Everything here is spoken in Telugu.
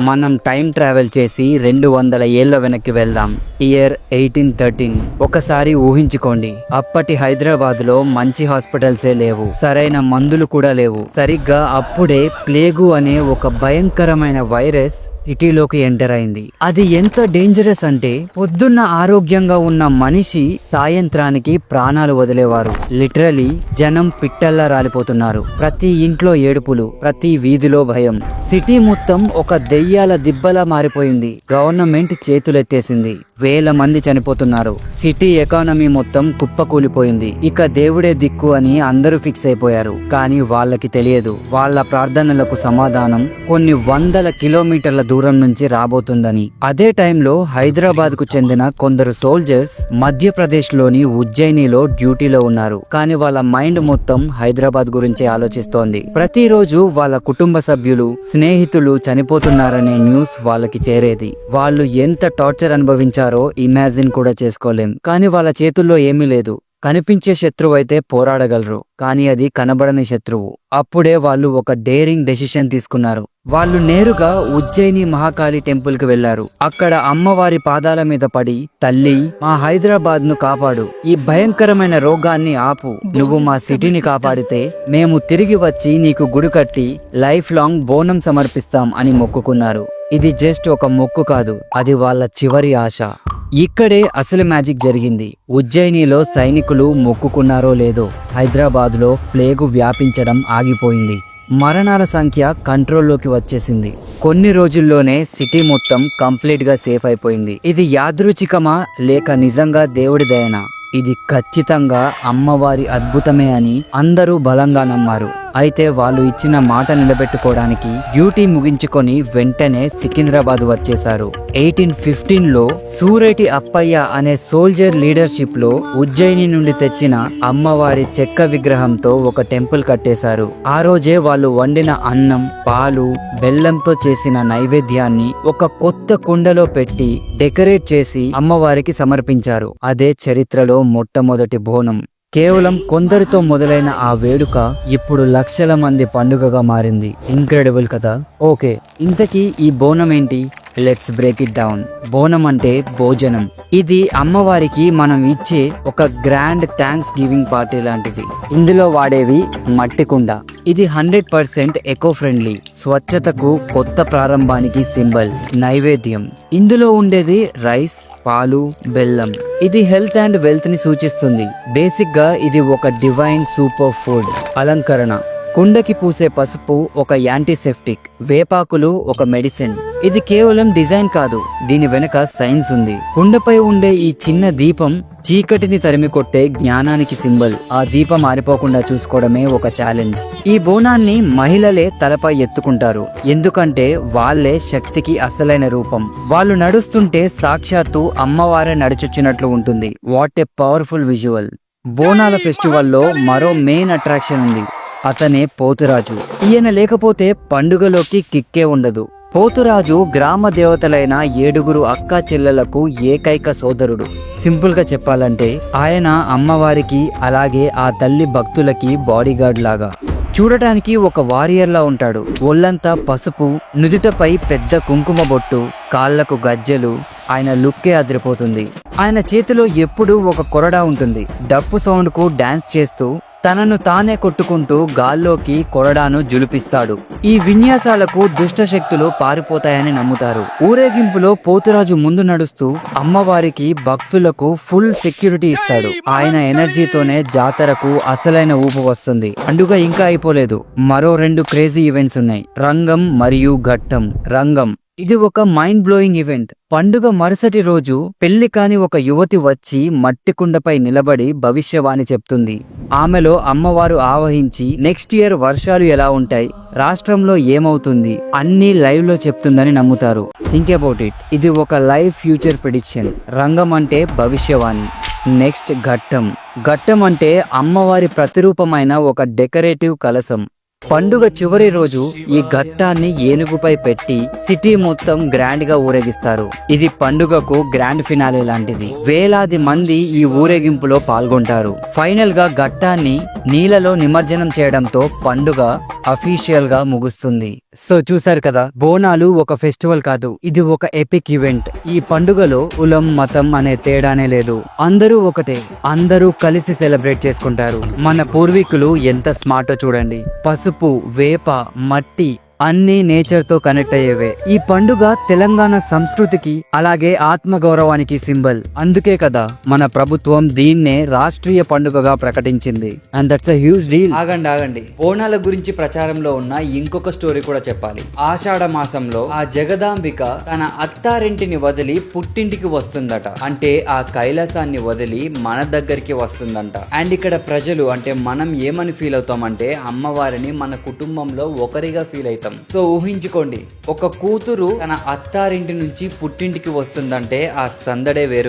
మనం టైం ట్రావెల్ చేసి రెండు వందల ఏళ్ళ వెనక్కి వెళ్దాం. Year eighteen thirteen. ఒకసారి ఊహించుకోండి. అప్పటి హైదరాబాద్లో మంచి హాస్పిటల్సే లేవు. సరైన మందులు కూడా లేవు. సరిగ్గా అప్పుడే ప్లేగు అనే ఒక భయంకరమైన వైరస్ సిటీలోకి ఎంటర్ అయింది. అది ఎంత డేంజరస్ అంటే పొద్దున్న ఆరోగ్యంగా ఉన్న మనిషి సాయంత్రానికి ప్రాణాలు వదిలేవారు. లిటరలీ జనం పిట్టల్లా రాలిపోతున్నారు. ప్రతి ఇంట్లో ఏడుపులు ప్రతి వీధిలో భయం. సిటీ మొత్తం ఒక దెయ్యాల దిబ్బలా మారిపోయింది. గవర్నమెంట్ చేతులెత్తేసింది. వేల మంది చనిపోతున్నారు. సిటీ ఎకానమీ మొత్తం కుప్పకూలిపోయింది. ఇక దేవుడే దిక్కు అని అందరూ ఫిక్స్ అయిపోయారు. కానీ వాళ్ళకి తెలియదు. వాళ్ళ ప్రార్థనలకు సమాధానం కొన్ని వందల కిలోమీటర్ల దూరం నుంచి రాబోతుందని. అదే టైంలో హైదరాబాద్కు చెందిన కొందరు సోల్జర్స్ మధ్యప్రదేశ్లోని ఉజ్జయినిలో డ్యూటీలో ఉన్నారు. కానీ వాళ్ళ మైండ్ మొత్తం హైదరాబాద్ గురించి ఆలోచిస్తోంది. ప్రతిరోజు వాళ్ళ కుటుంబ సభ్యులు స్నేహితులు చనిపోతున్నారనే న్యూస్ వాళ్ళకి చేరేది. వాళ్ళు ఎంత టార్చర్ అనుభవించారో ఇమాజిన్ కూడా చేసుకోలేం. కానీ వాళ్ళ చేతుల్లో ఏమీ లేదు. కనిపించే శత్రువు అయితే పోరాడగలరు కానీ అది కనబడని శత్రువు. అప్పుడే వాళ్ళు ఒక డేరింగ్ డెసిషన్ తీసుకున్నారు. వాళ్ళు నేరుగా ఉజ్జయిని మహాకాళి టెంపుల్కి వెళ్ళారు అక్కడ అమ్మవారి పాదాల మీద పడి తల్లి మా హైదరాబాద్ను కాపాడు. ఈ భయంకరమైన రోగాన్ని ఆపు. నువ్వు మా సిటీని కాపాడితే మేము తిరిగి వచ్చి నీకు గుడి కట్టి లైఫ్ లాంగ్ బోనం సమర్పిస్తాం అని మొక్కుకున్నారు. ఇది జస్ట్ ఒక మొక్కు కాదు అది వాళ్ళ చివరి ఆశ. ఇక్కడే అసలు మ్యాజిక్ జరిగింది. ఉజ్జయినిలో సైనికులు మొక్కుకున్నారో లేదో హైదరాబాద్లో ప్లేగు వ్యాపించడం ఆగిపోయింది. మరణాల సంఖ్య కంట్రోల్లోకి వచ్చేసింది. కొన్ని రోజుల్లోనే సిటీ మొత్తం కంప్లీట్గా సేఫ్ అయిపోయింది. ఇది యాదృచికమా లేక నిజంగా దేవుడి దయనా? ఇది ఖచ్చితంగా అమ్మవారి అద్భుతమే అని అందరూ బలంగా నమ్మారు. అయితే వాళ్ళు ఇచ్చిన మాట నిలబెట్టుకోవడానికి డ్యూటీ ముగించుకొని వెంటనే సికింద్రాబాద్ వచ్చేశారు. ఎయిటీన్ ఫిఫ్టీన్లో సూరేటి అప్పయ్య అనే సోల్జర్ లీడర్షిప్లో ఉజ్జయిని నుండి తెచ్చిన అమ్మవారి చెక్క విగ్రహంతో ఒక టెంపుల్ కట్టేశారు. ఆ రోజే వాళ్ళు వండిన అన్నం పాలు బెల్లంతో చేసిన నైవేద్యాన్ని ఒక కొత్త కుండలో పెట్టి డెకరేట్ చేసి అమ్మవారికి సమర్పించారు. అదే చరిత్రలో మొట్టమొదటి బోనం. కేవలం కొందరితో మొదలైన ఆ వేడుక ఇప్పుడు లక్షల మంది పండుగగా మారింది. ఇంక్రెడిబుల్ కదా? ఓకే ఇంతకీ ఈ బోనం ఏంటి? Let's break it down Bonam అంటే భోజనం. ఇది అమ్మవారికి మనం ఇచ్చే ఒక గ్రాండ్ థ్యాంక్స్ గివింగ్ పార్టీ లాంటిది. ఇందులో వాడేవి మట్టి కుండ. ఇది హండ్రెడ్ పర్సెంట్ ఎకో ఫ్రెండ్లీ స్వచ్ఛతకు కొత్త ప్రారంభానికి సింబల్ నైవేద్యం. ఇందులో ఉండేది రైస్ పాలు బెల్లం. ఇది హెల్త్ అండ్ వెల్త్ని సూచిస్తుంది. బేసిక్గా ఇది ఒక డివైన్ సూపర్ ఫుడ్ అలంకరణ. కుండకి పూసే పసుపు ఒక యాంటీసెప్టిక్. వేపాకులు ఒక మెడిసిన్. ఇది కేవలం డిజైన్ కాదు దీని వెనుక సైన్స్ ఉంది. కుండపై ఉండే ఈ చిన్న దీపం చీకటిని తరిమి కొట్టే జ్ఞానానికి సింబల్. ఆ దీపం మారిపోకుండా చూసుకోవడమే ఒక ఛాలెంజ్. ఈ బోనాన్ని మహిళలే తలపై ఎత్తుకుంటారు. ఎందుకంటే వాళ్ళే శక్తికి అసలైన రూపం. వాళ్ళు నడుస్తుంటే సాక్షాత్తు అమ్మవారే నడిచొచ్చినట్లు ఉంటుంది. What a powerful visual. బోనాల ఫెస్టివల్లో మరో మెయిన్ అట్రాక్షన్ ఉంది. అతనే పోతురాజు. ఈయన లేకపోతే పండుగలోకి కిక్కే ఉండదు. పోతురాజు గ్రామ దేవతలైన ఏడుగురు అక్క చెల్లెలకు ఏకైక సోదరుడు. సింపుల్గా చెప్పాలంటే ఆయన అమ్మవారికి అలాగే ఆ తల్లి భక్తులకి బాడీగార్డ్ లాగా చూడటానికి ఒక వారియర్లా ఉంటాడు. ఒళ్ళంతా పసుపు నుదుటపై పెద్ద కుంకుమ బొట్టు కాళ్ళకు గజ్జెలు ఆయన లుక్కే అదిరిపోతుంది. ఆయన చేతిలో ఎప్పుడూ ఒక కొరడా ఉంటుంది. డప్పు సౌండ్కు డాన్స్ చేస్తూ తనను తానే కొట్టుకుంటూ గాల్లోకి కొరడాను జులిపిస్తాడు. ఈ విన్యాసాలకు దుష్ట శక్తులు పారిపోతాయని నమ్ముతారు. ఊరేగింపులో పోతురాజు ముందు నడుస్తూ అమ్మవారికి భక్తులకు ఫుల్ సెక్యూరిటీ ఇస్తాడు. ఆయన ఎనర్జీతోనే జాతరకు అసలైన ఊపు వస్తుంది. పండుగ ఇంకా అయిపోలేదు. మరో రెండు క్రేజీ ఈవెంట్స్ ఉన్నాయి. రంగం మరియు ఘట్టం. రంగం. ఇది ఒక మైండ్ బ్లోయింగ్ ఈవెంట్ పండుగ మరుసటి రోజు పెళ్ళి కాని ఒక యువతి వచ్చి మట్టి కుండపై నిలబడి భవిష్యవాణి చెప్తుంది. ఆమెలో అమ్మవారు ఆవహించి నెక్స్ట్ ఇయర్ వర్షాలు ఎలా ఉంటాయి? రాష్ట్రంలో ఏమవుతుంది? అన్ని లైవ్లో చెప్తుందని నమ్ముతారు. థింక్ అబౌట్ ఇట్ ఇది ఒక లైవ్ ఫ్యూచర్ ప్రిడిక్షన్ రంగం అంటే భవిష్యవాణి. నెక్స్ట్ ఘట్టం. ఘట్టం అంటే అమ్మవారి ప్రతిరూపమైన ఒక డెకరేటివ్ కలసం పండుగ చివరి రోజు ఈ ఘట్టాన్ని ఏనుగుపై పెట్టి సిటీ మొత్తం గ్రాండ్గా ఊరేగిస్తారు. ఇది పండుగకు గ్రాండ్ ఫినాలే లాంటిది. వేలాది మంది ఈ ఊరేగింపులో పాల్గొంటారు. ఫైనల్గా ఘట్టాన్ని నీళ్ళలో నిమజ్జనం చేయడంతో పండుగ అఫీషియల్గా ముగుస్తుంది. సో చూసారు కదా బోనాలు ఒక ఫెస్టివల్ కాదు ఇది ఒక ఎపిక్ ఈవెంట్ ఈ పండుగలో కులం మతం అనే తేడానే లేదు. అందరూ ఒకటే అందరూ కలిసి సెలబ్రేట్ చేసుకుంటారు. మన పూర్వీకులు ఎంత స్మార్టో చూడండి. పసుపు వేప మట్టి అన్ని నేచర్తో కనెక్ట్ అయ్యేవే. ఈ పండుగ తెలంగాణ సంస్కృతికి అలాగే ఆత్మ గౌరవానికి సింబల్. అందుకే కదా మన ప్రభుత్వం దీన్నే రాష్ట్రీయ పండుగగా ప్రకటించింది. And that's a huge deal ఆగండి ఆగండి. బోనాల గురించి ప్రచారంలో ఉన్న ఇంకొక స్టోరీ కూడా చెప్పాలి. ఆషాఢ మాసంలో ఆ జగదాంబిక తన అత్తారింటిని వదిలి పుట్టింటికి వస్తుందట. అంటే ఆ కైలాసాన్ని వదిలి మన దగ్గరికి వస్తుందంట. అండ్ ఇక్కడ ప్రజలు అంటే మనం ఏమని ఫీల్ అవుతామంటే అమ్మవారిని మన కుటుంబంలో ఒకరిగా ఫీల్ అవుతాం. సో ఊహించుకోండి ఒక కూతురు తన అత్తారింటి నుంచి పుట్టింటికి వస్తుందంటే ఆ సందడే వేరు కదా.